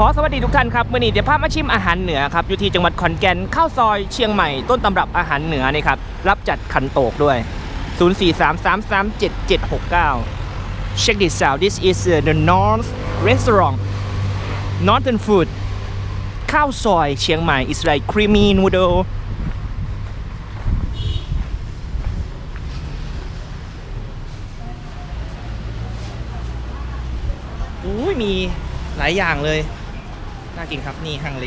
ขอสวัสดีทุกท่านครับวันนี้เดี๋ยวพามาชิมอาหารเหนือครับอยู่ที่จังหวัดขอนแก่นข้าวซอยเชียงใหม่ต้นตำรับอาหารเหนือนี่ครับรับจัดขันโตกด้วย 0433377769 Check this out this is the North Restaurant Northern Food ข้าวซอยเชียงใหม่ is like creamy noodle อุ้ยมีหลายอย่างเลย น่ากินครับนี่ฮังเล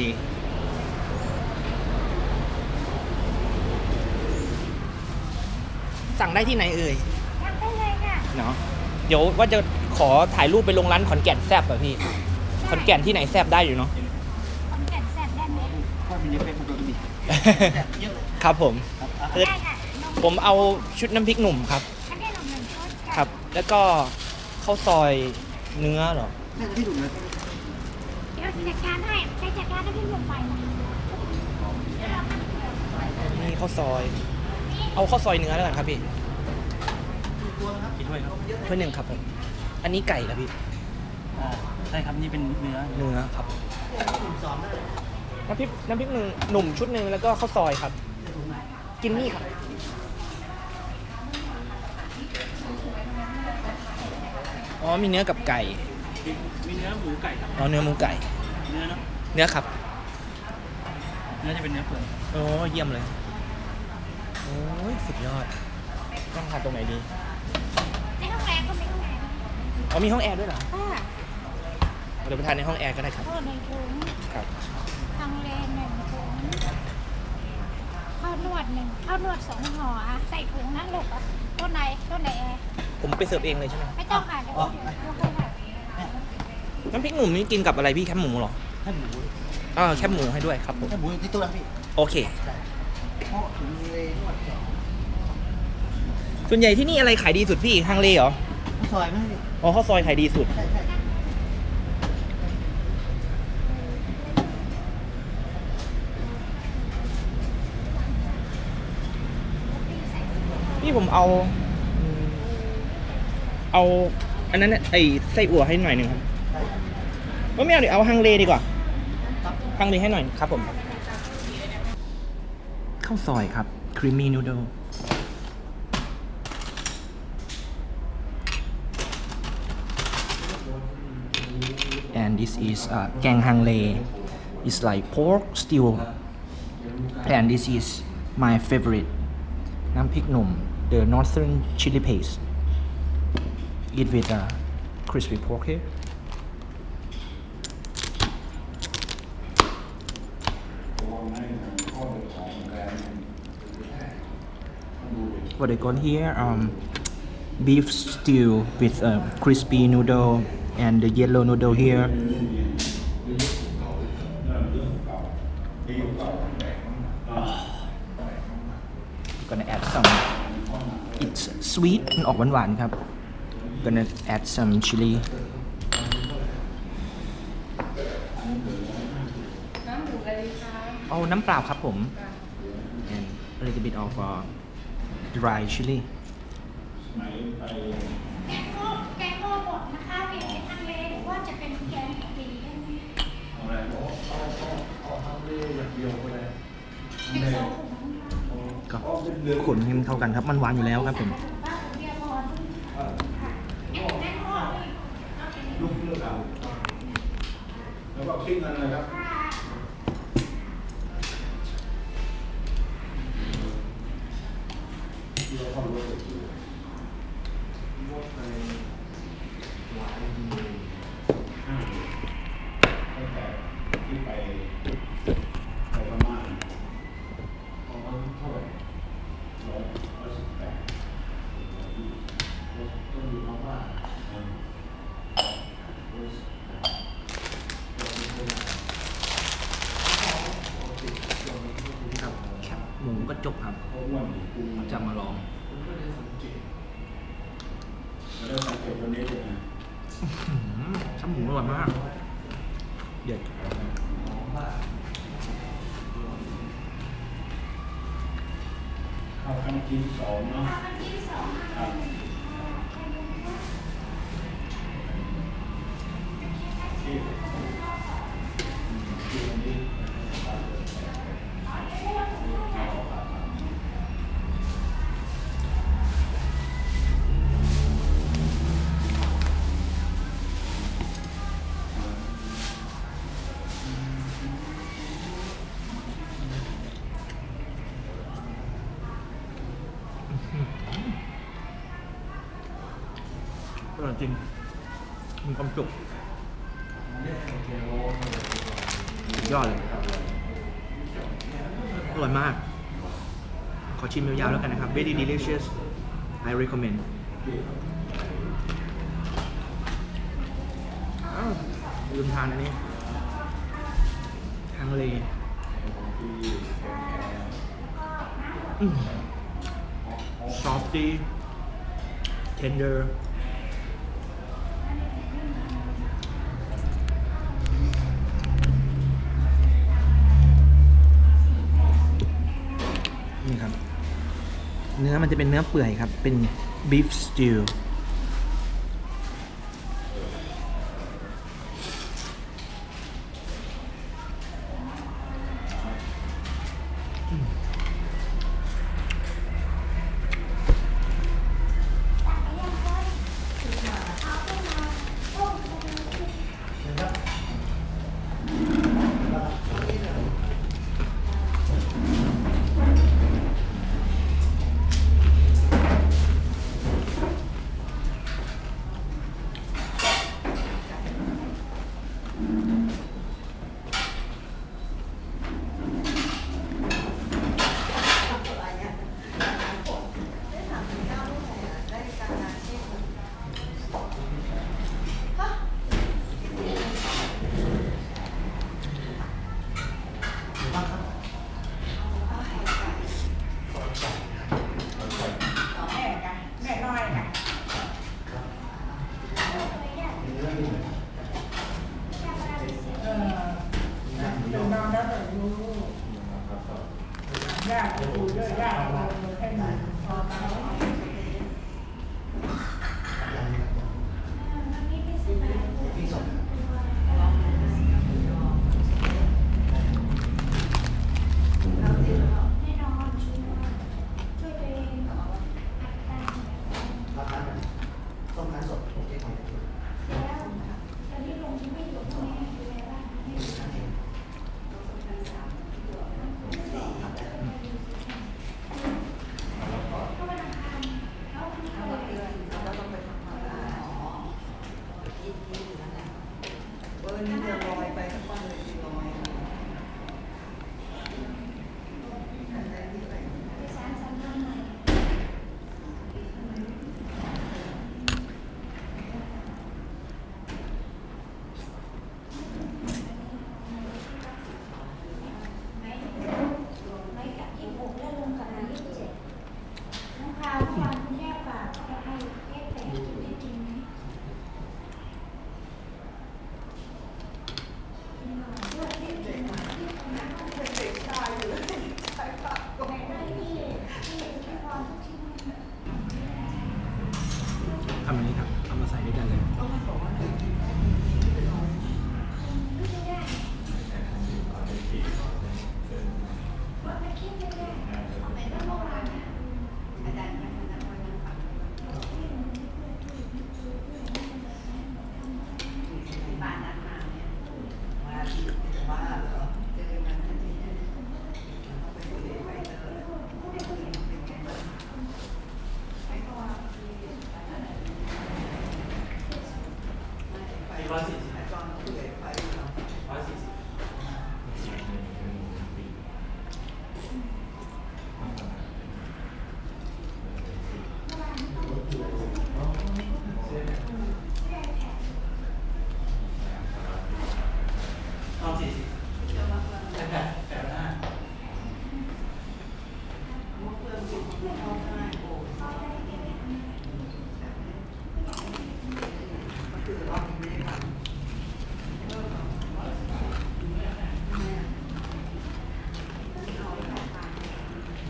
สั่งได้ที่ไหนเอ่ยทำได้เลยค่ะเนาะเดี๋ยวว่าจะขอถ่ายรูปไปลงร้านขอนแก่นแซบอะพี่ขอนแก่นที่ไหนแซบได้อยู่เนาะขอนแก่นแซ่บได้ไหมก็มีเยอะเป็นคนดูดีเยอะเลยครับผม ครับเอิร์ธได้ค่ะนมผมเอาชุดน้ำพริกหนุ่มครับ อันนี้นมหนึ่งชุดะครับ แล้วก็ข้าวซอยเนื้อเหรอ น่าจะที่ดูเลยเดี๋ยวจัดการให้ใครจัดการให้พี่หนุ่มไปนะนี่ข้าวซอย เอาข้าวซอยเนื้อแล้วกันครับพี่กี่ถ้วยครับถ้วยหนึ่งครับผมอันนี้ไก่แล้วพี่อ่าใช่ครับนี่เป็นเนื้อเนื้อครับน้ำพริกน้ำพริกหนึ่งหนุ่มชุดหนึ่งแล้วก็ข้าวซอยครับ กินนี่ครับอ๋อมีเนื้อกับไก่ มีเนื้อหมูไก่ครับอ๋อเนื้อหมูไก่ เนื้อเนาะ เนื้อครับ เนื้อจะเป็นเนื้อเปื่อยโอ้เยี่ยมเลย โอ้ยสุดยอด ต้องทานตรงไหนดีในห้องแอร์ก็มีห้องแอร์อ๋อมีห้องแอร์ด้วยเหรอค่ะเดี๋ยวไปทานในห้องแอร์ก็ได้ครับโทษหนึ่งถุงครับ ทางเลนหนึ่งถุงข้าวนวดหนึ่งข้าวนวดสองห่ออะใส่ถุงนะลูกอะต้นไหนต้นไหนแอร์ผมไปเสิร์ฟเองเลยใช่ไหมไม่ต้องค่ะเดี๋ยวเดี๋ยวเดี๋ยวค่อยค่ะ น้ำพริกหนุ่มนี่กินกับอะไรพี่แคบหมูเหรอแค่หมูอ่าแคบหมูให้ด้วยครับผม แค่หมูที่ตัวนั้นพี่โอเค เพราะถึงเลยนวดแขนส่วนใหญ่ที่นี่อะไรขายดีสุดพี่ฮังเลเหรอ ข้าวซอยไหมพี่อ๋อข้าวซอยขายดีสุด ใช่ใช่พี่ผมเอาอืมเอา อันนั้นน่ะไอไส้อั่วให้หน่อยหนึ่งครับ ว่าไม่เอาเดี๋ยวเอาฮังเลดีกว่าฮังเลให้หน่อยครับผม ข้าวซอยครับครีมมี่นูโด and this is uh, แกงฮังเล it's like pork stew and this is my favorite น้ำพริกหนุ่ม the northern chili paste eat with uh, crispy pork here what I got here um, beef stew with uh, crispy noodle and the yellow noodle here gonna add some it's sweet มันออกหวานๆครับ gonna add some chili เอาน้ำเปล่าครับผม and a little bit of uh, dry chili แกงโม่แกงโม่หมดนะคะมีทางเลหรือว่าจะเป็นแกงกะหรี่ได้ไหมเป็นสองถุงก็ขนให้มันเข้ากันครับ มันหวานอยู่แล้วครับผมป้าเบียร์พรค่ะแกงแกงโม่แล้วก็คิดเงินเลยครับตั้ง เพราะว่าหมูปรุงมันจะมาลองแล้วสังเกตตัวนี้เลยนะช้ำหมูอร่อยมากเด็ดข้าวขั้นที่สองเนาะครับที่ ร่อยจริง มีความสุขสุดยอดเลย อร่อยมาก ขอชิมยาวๆแล้วกันนะครับ very delicious I recommend ลืมทานอันนี้ฮังเลอืม softy tender นื้อมันจะเป็นเนื้อเปื่อยครับ เป็น beef stew มันจะลอยไม่กับยี่สิบหกแล้วลงกับยี่สิบเจ็ดน้องพาวเมื่อวานคุณแม่ฝากจะให้เอ๊ะแต่กินได้จริงไหมทำอันนี้ครับ เอามาใส่ด้วยกันเลย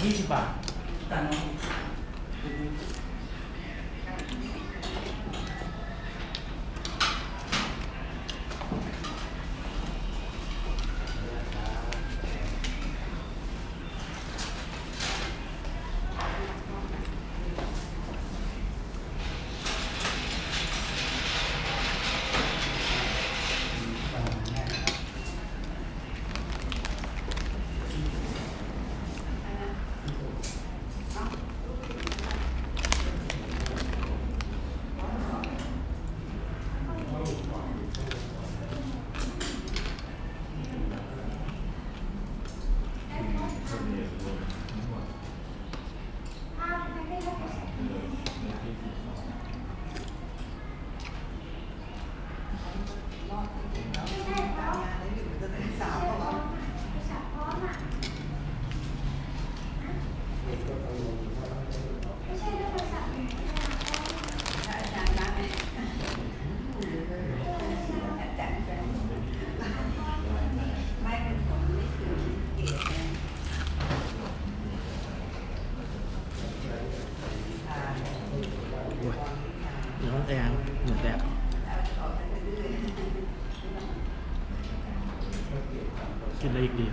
ยี่สิบ ว่ะเน้อแดงหนึ่งแดงกินอะไรอีกดี